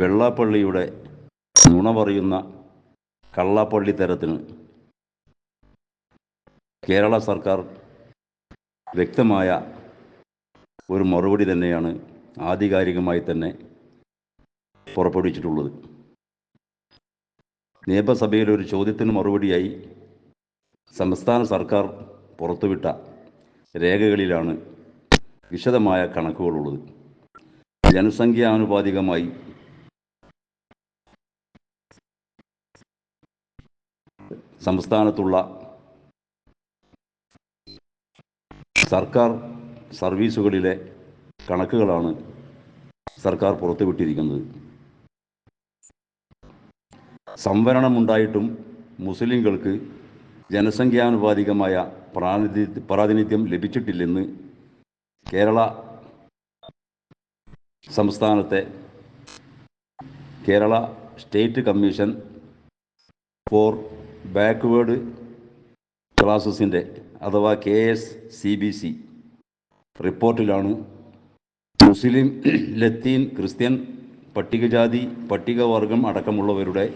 വെള്ളാപ്പള്ളിയുടെ നുണ പറയുന്ന കള്ളാപ്പള്ളി തരത്തിന് കേരള സർക്കാർ വ്യക്തമായ ഒരു മറുപടി തന്നെയാണ് ആധികാരികമായി തന്നെ പുറപ്പെടുവിച്ചിട്ടുള്ളത്. നിയമസഭയിലെ ഒരു ചോദ്യത്തിന് മറുപടിയായി സംസ്ഥാന സർക്കാർ പുറത്തുവിട്ട രേഖകളിലാണ് വിശദമായ കണക്കുകളുള്ളത്. ജനസംഖ്യാനുപാതികമായി സംസ്ഥാനത്തുള്ള സർക്കാർ സർവീസുകളിലെ കണക്കുകളാണ് സർക്കാർ പുറത്തുവിട്ടിരിക്കുന്നത്. സംവരണമുണ്ടായിട്ടും മുസ്ലിങ്ങൾക്ക് ജനസംഖ്യാനുപാതികമായ പ്രാതിനിധ്യ പ്രാതിനിധ്യം ലഭിച്ചിട്ടില്ലെന്ന് കേരള സംസ്ഥാനത്തെ Kerala state commission for backward ക്ലാസസിന്റെ അഥവാ K S C B C റിപ്പോർട്ടിലാണ് മുസ്ലിം ലത്തീൻ ക്രിസ്ത്യൻ പട്ടികജാതി പട്ടികവർഗം അടക്കമുള്ളവരുടെ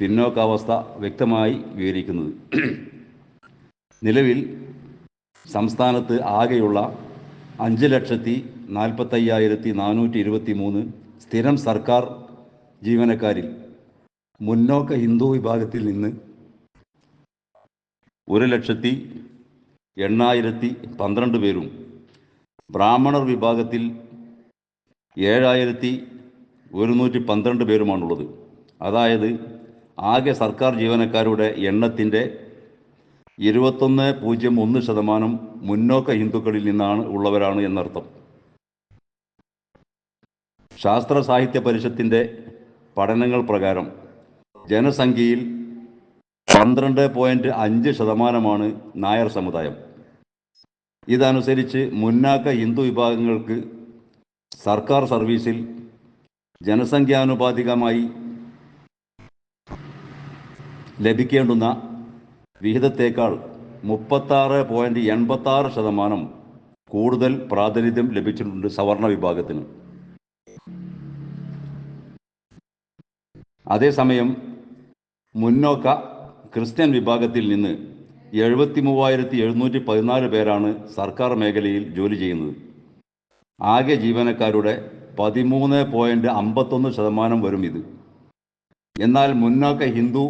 പിന്നോക്കാവസ്ഥ വ്യക്തമായി വിവരിക്കുന്നത്. നിലവിൽ സംസ്ഥാനത്ത് ആകെയുള്ള അഞ്ച് ലക്ഷത്തി നാൽപ്പത്തയ്യായിരത്തി നാനൂറ്റി ഇരുപത്തി മൂന്ന് സ്ഥിരം സർക്കാർ ജീവനക്കാരിൽ മുന്നോക്ക ഹിന്ദു വിഭാഗത്തിൽ നിന്ന് ഒരു ലക്ഷത്തി എണ്ണായിരത്തി പന്ത്രണ്ട് പേരും ബ്രാഹ്മണർ വിഭാഗത്തിൽ ഏഴായിരത്തി ഒരുന്നൂറ്റി പന്ത്രണ്ട് പേരുമാണുള്ളത്. അതായത് ആകെ സർക്കാർ ജീവനക്കാരുടെ എണ്ണത്തിന്റെ ഇരുപത്തൊന്ന് പൂജ്യം ഒന്ന് ശതമാനം മുന്നോക്ക ഹിന്ദുക്കളിൽ നിന്നാണ് ഉള്ളവരാണ് എന്നർത്ഥം. ശാസ്ത്ര സാഹിത്യ പരിഷത്തിന്റെ പഠനങ്ങൾ പ്രകാരം ജനസംഖ്യയിൽ പന്ത്രണ്ട് പോയിന്റ് അഞ്ച് ശതമാനമാണ് നായർ സമുദായം. ഇതനുസരിച്ച് മുന്നാക്ക ഹിന്ദു വിഭാഗങ്ങൾക്ക് സർക്കാർ സർവീസിൽ ജനസംഖ്യാനുപാതികമായി ലഭിക്കേണ്ടുന്ന വിഹിതത്തേക്കാൾ മുപ്പത്താറ് പോയിന്റ് എൺപത്താറ് ശതമാനം കൂടുതൽ പ്രാതിനിധ്യം ലഭിച്ചിട്ടുണ്ട് സവർണ വിഭാഗത്തിന്. അതേസമയം മുന്നോക്ക ക്രിസ്ത്യൻ വിഭാഗത്തിൽ നിന്ന് എഴുപത്തി മൂവായിരത്തി എഴുന്നൂറ്റി പതിനാല് പേരാണ് സർക്കാർ മേഖലയിൽ ജോലി ചെയ്യുന്നത്. ആകെ ജീവനക്കാരുടെ പതിമൂന്ന് പോയിന്റ് അമ്പത്തൊന്ന് ശതമാനം വരും ഇത്. എന്നാൽ മുന്നോക്ക ഹിന്ദു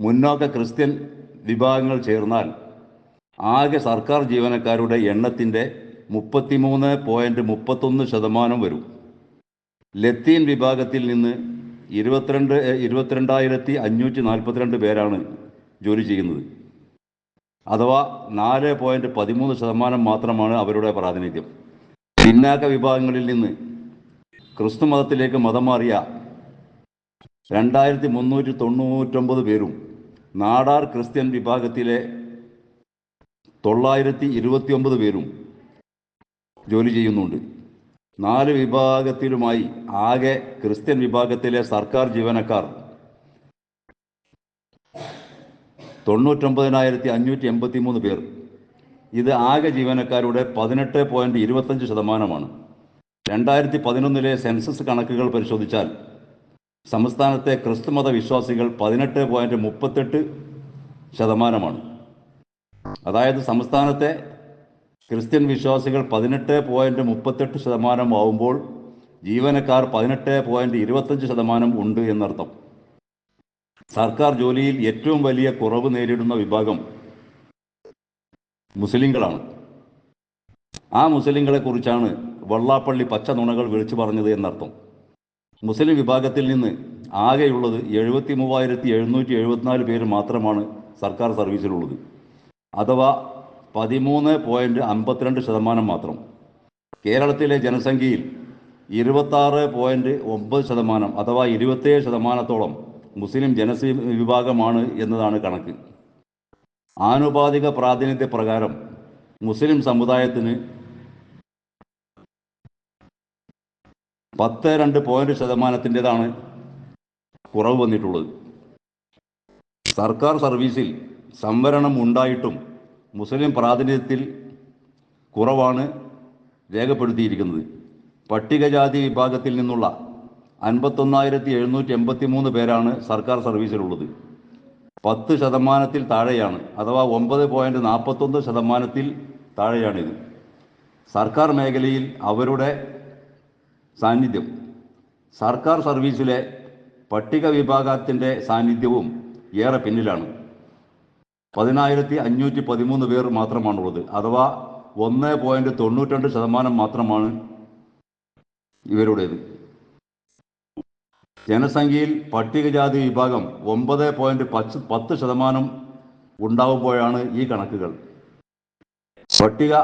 മുന്നോക്ക ക്രിസ്ത്യൻ വിഭാഗങ്ങൾ ചേർന്നാൽ ആകെ സർക്കാർ ജീവനക്കാരുടെ എണ്ണത്തിന്റെ മുപ്പത്തിമൂന്ന് പോയിന്റ് മുപ്പത്തൊന്ന് ശതമാനം വരും. ലത്തീൻ വിഭാഗത്തിൽ നിന്ന് ഇരുപത്തിരണ്ട് ഇരുപത്തിരണ്ടായിരത്തി അഞ്ഞൂറ്റി നാൽപ്പത്തിരണ്ട് പേരാണ് ജോലി ചെയ്യുന്നത്. അഥവാ നാല് പോയിന്റ് പതിമൂന്ന് ശതമാനം മാത്രമാണ് അവരുടെ പ്രാതിനിധ്യം. പിന്നാക്ക വിഭാഗങ്ങളിൽ നിന്ന് ക്രിസ്തു മതത്തിലേക്ക് മതം മാറിയ രണ്ടായിരത്തി മുന്നൂറ്റി തൊണ്ണൂറ്റൊമ്പത് പേരും നാടാർ ക്രിസ്ത്യൻ വിഭാഗത്തിലെ തൊള്ളായിരത്തി ഇരുപത്തിയൊമ്പത് പേരും ജോലി ചെയ്യുന്നുണ്ട്. നാല് വിഭാഗത്തിലുമായി ആകെ ക്രിസ്ത്യൻ വിഭാഗത്തിലെ സർക്കാർ ജീവനക്കാർ. തൊണ്ണൂറ്റൊമ്പതിനായിരത്തി അഞ്ഞൂറ്റി എൺപത്തി മൂന്ന് പേർ. ഇത് ആകെ ജീവനക്കാരുടെ പതിനെട്ട് പോയിന്റ് ഇരുപത്തഞ്ച് ശതമാനമാണ്. രണ്ടായിരത്തി പതിനൊന്നിലെ സെൻസസ് കണക്കുകൾ പരിശോധിച്ചാൽ സംസ്ഥാനത്തെ ക്രിസ്തുമത വിശ്വാസികൾ പതിനെട്ട് പോയിന്റ് മുപ്പത്തെട്ട് ശതമാനമാണ്. അതായത് സംസ്ഥാനത്തെ ക്രിസ്ത്യൻ വിശ്വാസികൾ പതിനെട്ട് പോയിന്റ് മുപ്പത്തെട്ട് ശതമാനം ആവുമ്പോൾ ജീവനക്കാർ പതിനെട്ട് പോയിന്റ് ഇരുപത്തഞ്ച് ശതമാനം ഉണ്ട് എന്നർത്ഥം. സർക്കാർ ജോലിയിൽ ഏറ്റവും വലിയ കുറവ് നേരിടുന്ന വിഭാഗം മുസ്ലിങ്ങളാണ്. ആ മുസ്ലിങ്ങളെ കുറിച്ചാണ് വള്ളാപ്പള്ളി പച്ച നുണകൾ വിളിച്ചു പറഞ്ഞത് എന്നർത്ഥം. മുസ്ലിം വിഭാഗത്തിൽ നിന്ന് ആകെയുള്ളത് എഴുപത്തി മൂവായിരത്തി എഴുന്നൂറ്റി എഴുപത്തിനാല് പേര് മാത്രമാണ് സർക്കാർ സർവീസിലുള്ളത്. അഥവാ പതിമൂന്ന് പോയിന്റ് അമ്പത്തിരണ്ട് ശതമാനം മാത്രം. കേരളത്തിലെ ജനസംഖ്യയിൽ ഇരുപത്താറ് പോയിന്റ് ഒമ്പത് ശതമാനം അഥവാ ഇരുപത്തേഴ് ശതമാനത്തോളം മുസ്ലിം ജനസി വിഭാഗമാണ് എന്നതാണ് കണക്ക്. ആനുപാതിക പ്രാതിനിധ്യ പ്രകാരം മുസ്ലിം സമുദായത്തിന് പത്ത് രണ്ട് പോയിന്റ് ശതമാനത്തിന്റെതാണ് കുറവ് വന്നിട്ടുള്ളത്. സർക്കാർ സർവീസിൽ സംവരണം ഉണ്ടായിട്ടും മുസ്ലിം പ്രാതിനിധ്യത്തിൽ കുറവാണ് രേഖപ്പെടുത്തിയിരിക്കുന്നത്. പട്ടികജാതി വിഭാഗത്തിൽ നിന്നുള്ള അൻപത്തൊന്നായിരത്തി എഴുന്നൂറ്റി എൺപത്തി മൂന്ന് പേരാണ് സർക്കാർ സർവീസിലുള്ളത്. പത്ത് ശതമാനത്തിൽ താഴെയാണ് അഥവാ ഒമ്പത് പോയിന്റ് നാൽപ്പത്തൊന്ന് ശതമാനത്തിൽ താഴെയാണിത്. സർക്കാർ മേഖലയിൽ അവരുടെ സാന്നിധ്യം സർക്കാർ സർവീസിലെ പട്ടിക വിഭാഗത്തിന്റെ സാന്നിധ്യവും ഏറെ പിന്നിലാണ്. പതിനായിരത്തി അഞ്ഞൂറ്റി പതിമൂന്ന് പേർ മാത്രമാണുള്ളത്. അഥവാ ഒന്ന് പോയിന്റ് തൊണ്ണൂറ്റിരണ്ട് ശതമാനം മാത്രമാണ് ഇവരുടേത്. ജനസംഖ്യയിൽ പട്ടികജാതി വിഭാഗം ഒമ്പത് പോയിന്റ് പത്ത് പത്ത് ശതമാനം ഉണ്ടാവുമ്പോഴാണ് ഈ കണക്കുകൾ. പട്ടിക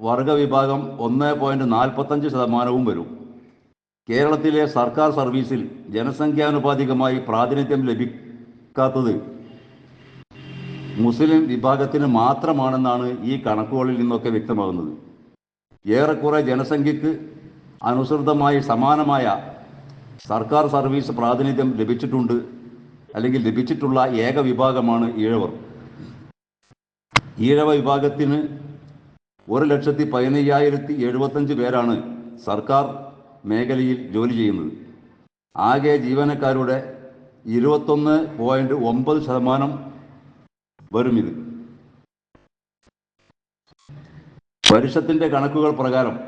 വർഗ വിഭാഗം ഒന്ന് പോയിന്റ് നാൽപ്പത്തഞ്ച് ശതമാനവും വരും. കേരളത്തിലെ സർക്കാർ സർവീസിൽ ജനസംഖ്യാനുപാതികമായി പ്രാതിനിധ്യം ലഭിക്കാത്തത് മുസ്ലിം വിഭാഗത്തിന് മാത്രമാണെന്നാണ് ഈ കണക്കുകളിൽ നിന്നൊക്കെ വ്യക്തമാകുന്നത്. ഏറെക്കുറെ ജനസംഖ്യക്ക് അനുസൃതമായി സമാനമായ സർക്കാർ സർവീസ് പ്രാതിനിധ്യം ലഭിച്ചിട്ടുണ്ട് അല്ലെങ്കിൽ ലഭിച്ചിട്ടുള്ള ഏക വിഭാഗമാണ് ഈഴവർ. ഈഴവ വിഭാഗത്തിന് ഒരു ലക്ഷത്തി പതിനയ്യായിരത്തി എഴുപത്തഞ്ച് പേരാണ് സർക്കാർ മേഖലയിൽ ജോലി ചെയ്യുന്നത്. ആകെ ജീവനക്കാരുടെ ഇരുപത്തൊന്ന് പോയിന്റ് ഒമ്പത് ശതമാനം വരും ഇത്. പരിഷത്തിന്റെ കണക്കുകൾ പ്രകാരം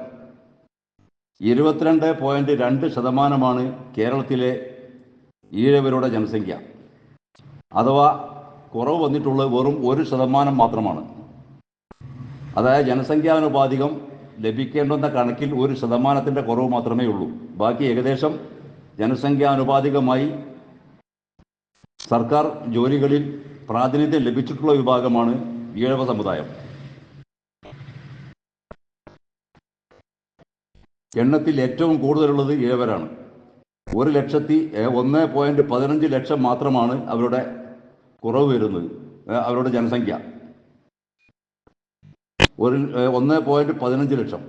ഇരുപത്തിരണ്ട് പോയിന്റ് രണ്ട് ശതമാനമാണ് കേരളത്തിലെ ഈഴവരുടെ ജനസംഖ്യ. അഥവാ കുറവ് വന്നിട്ടുള്ളത് വെറും ഒരു ശതമാനം മാത്രമാണ്. അതായത് ജനസംഖ്യാനുപാതികം ലഭിക്കേണ്ടുന്ന കണക്കിൽ ഒരു ശതമാനത്തിന്റെ കുറവ് മാത്രമേ ഉള്ളൂ. ബാക്കി ഏകദേശം ജനസംഖ്യാനുപാതികമായി സർക്കാർ ജോലികളിൽ പ്രാതിനിധ്യം ലഭിച്ചിട്ടുള്ള വിഭാഗമാണ് ഈഴവ സമുദായം. എണ്ണത്തിൽ ഏറ്റവും കൂടുതലുള്ളത് ഈഴവരാണ് ഒരു ലക്ഷത്തി ഒന്ന് പോയിന്റ് പതിനഞ്ച് ലക്ഷം മാത്രമാണ് അവരുടെ കുറവ് വരുന്നത് അവരുടെ ജനസംഖ്യ. ഒരു ഒന്ന് പോയിന്റ് പതിനഞ്ച് ലക്ഷം.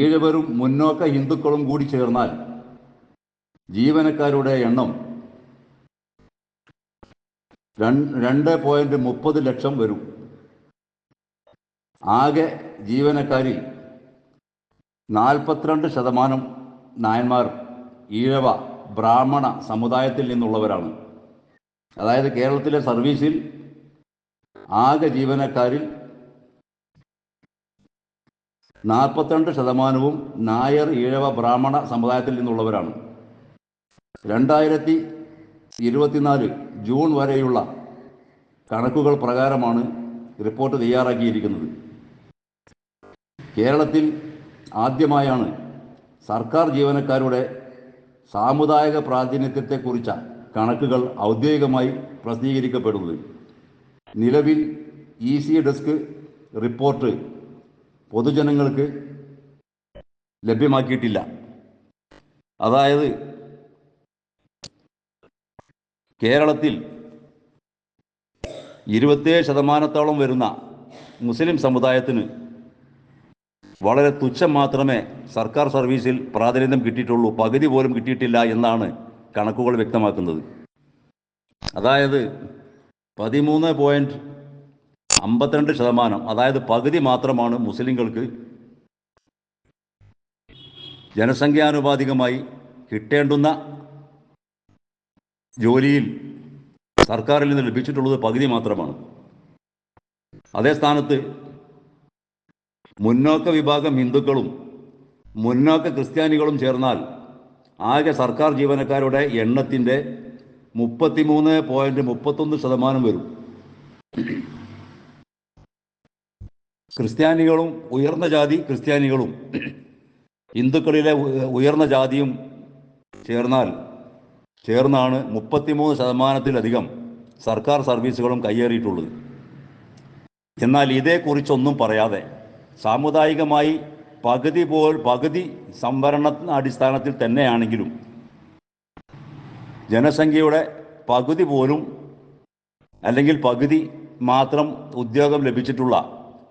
ഈഴവരും മുന്നോക്ക ഹിന്ദുക്കളും കൂടി ചേർന്നാൽ ജീവനക്കാരുടെ എണ്ണം രണ്ട് പോയിന്റ് മുപ്പത് ലക്ഷം വരും. ആകെ ജീവനക്കാരിൽ നാൽപ്പത്തിരണ്ട് ശതമാനം നായന്മാർ ഈഴവ ബ്രാഹ്മണ സമുദായത്തിൽ നിന്നുള്ളവരാണ്. അതായത് കേരളത്തിലെ സർവീസിൽ ആകെ ജീവനക്കാരിൽ നാൽപ്പത്തിരണ്ട് ശതമാനവും നായർ ഈഴവ ബ്രാഹ്മണ സമുദായത്തിൽ നിന്നുള്ളവരാണ്. രണ്ടായിരത്തി ഇരുപത്തിനാല് ജൂൺ വരെയുള്ള കണക്കുകൾ പ്രകാരമാണ് റിപ്പോർട്ട് തയ്യാറാക്കിയിരിക്കുന്നത്. കേരളത്തിൽ ആദ്യമായാണ് സർക്കാർ ജീവനക്കാരുടെ സാമുദായിക പ്രാതിനിധ്യത്തെക്കുറിച്ച കണക്കുകൾ ഔദ്യോഗികമായി പ്രസിദ്ധീകരിക്കപ്പെടുന്നത്. നിലവിൽ ഇ സി ഡെസ്ക് റിപ്പോർട്ട് പൊതുജനങ്ങൾക്ക് ലഭ്യമാക്കിയിട്ടില്ല. അതായത് കേരളത്തിൽ ഇരുപത്തിയേഴ് ശതമാനത്തോളം വരുന്ന മുസ്ലിം സമുദായത്തിന് വളരെ തുച്ഛം മാത്രമേ സർക്കാർ സർവീസിൽ പ്രാതിനിധ്യം കിട്ടിയിട്ടുള്ളൂ. പകുതി പോലും കിട്ടിയിട്ടില്ല എന്നാണ് കണക്കുകൾ വ്യക്തമാക്കുന്നത്. അതായത് പതിമൂന്ന് പോയിന്റ് അമ്പത്തിരണ്ട് ശതമാനം അതായത് പകുതി മാത്രമാണ് മുസ്ലിങ്ങൾക്ക് ജനസംഖ്യാനുപാതികമായി കിട്ടേണ്ടുന്ന ജോലിയിൽ സർക്കാരിൽ നിന്ന് ലഭിച്ചിട്ടുള്ളത് പകുതി മാത്രമാണ്. അതേ സ്ഥാനത്ത് മുന്നോക്ക വിഭാഗം ഹിന്ദുക്കളും മുന്നോക്ക ക്രിസ്ത്യാനികളും ചേർന്നാൽ ആകെ സർക്കാർ ജീവനക്കാരുടെ എണ്ണത്തിന്റെ മുപ്പത്തിമൂന്ന് പോയിന്റ് മുപ്പത്തൊന്ന് ശതമാനം വരും. ക്രിസ്ത്യാനികളും ഉയർന്ന ജാതി ക്രിസ്ത്യാനികളും ഹിന്ദുക്കളിലെ ഉയർന്ന ജാതിയും ചേർന്നാൽ ചേർന്നാണ് മുപ്പത്തിമൂന്ന് ശതമാനത്തിലധികം സർക്കാർ സർവീസുകളും കയ്യേറിയിട്ടുള്ളത്. എന്നാൽ ഇതേക്കുറിച്ചൊന്നും പറയാതെ സാമുദായികമായി പകുതി പോൽ പകുതി സംവരണ അടിസ്ഥാനത്തിൽ തന്നെയാണെങ്കിലും ജനസംഖ്യയുടെ പകുതി പോലും അല്ലെങ്കിൽ പകുതി മാത്രം ഉദ്യോഗം ലഭിച്ചിട്ടുള്ള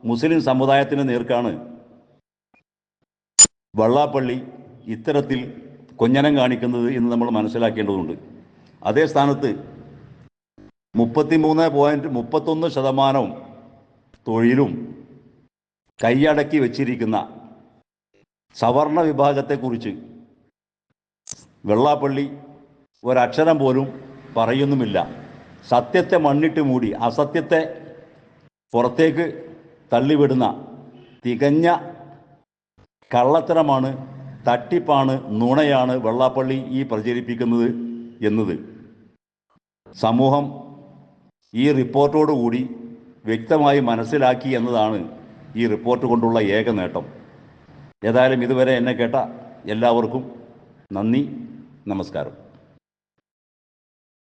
മുസ്ലിം സമുദായത്തിന് നേർക്കാണ് വള്ളാപ്പള്ളി ഇത്തരത്തിൽ കൊഞ്ഞനം കാണിക്കുന്നത് എന്ന് നമ്മൾ മനസ്സിലാക്കേണ്ടതുണ്ട്. അതേ സ്ഥാനത്ത് മുപ്പത്തിമൂന്ന് പോയിന്റ് മുപ്പത്തൊന്ന് ശതമാനവും തൊഴിലും കൈയടക്കി വച്ചിരിക്കുന്ന സവർണ വിഭാഗത്തെക്കുറിച്ച് വെള്ളാപ്പള്ളി ഒരക്ഷരം പോലും പറയുന്നുമില്ല. സത്യത്തെ മണ്ണിട്ട് മൂടി അസത്യത്തെ പുറത്തേക്ക് തള്ളിവിടുന്ന തികഞ്ഞ കള്ളത്തരമാണ് തട്ടിപ്പാണ് നുണയാണ് വെള്ളാപ്പള്ളി ഈ പ്രചരിപ്പിക്കുന്നത് എന്നത്. സമൂഹം ഈ റിപ്പോർട്ടോടുകൂടി വ്യക്തമായി മനസ്സിലാക്കി എന്നതാണ് ഈ റിപ്പോർട്ട് കൊണ്ടുള്ള ഏക നേട്ടം. ഏതായാലും ഇതുവരെ എന്നെ കേട്ട എല്ലാവർക്കും നന്ദി നമസ്കാരം.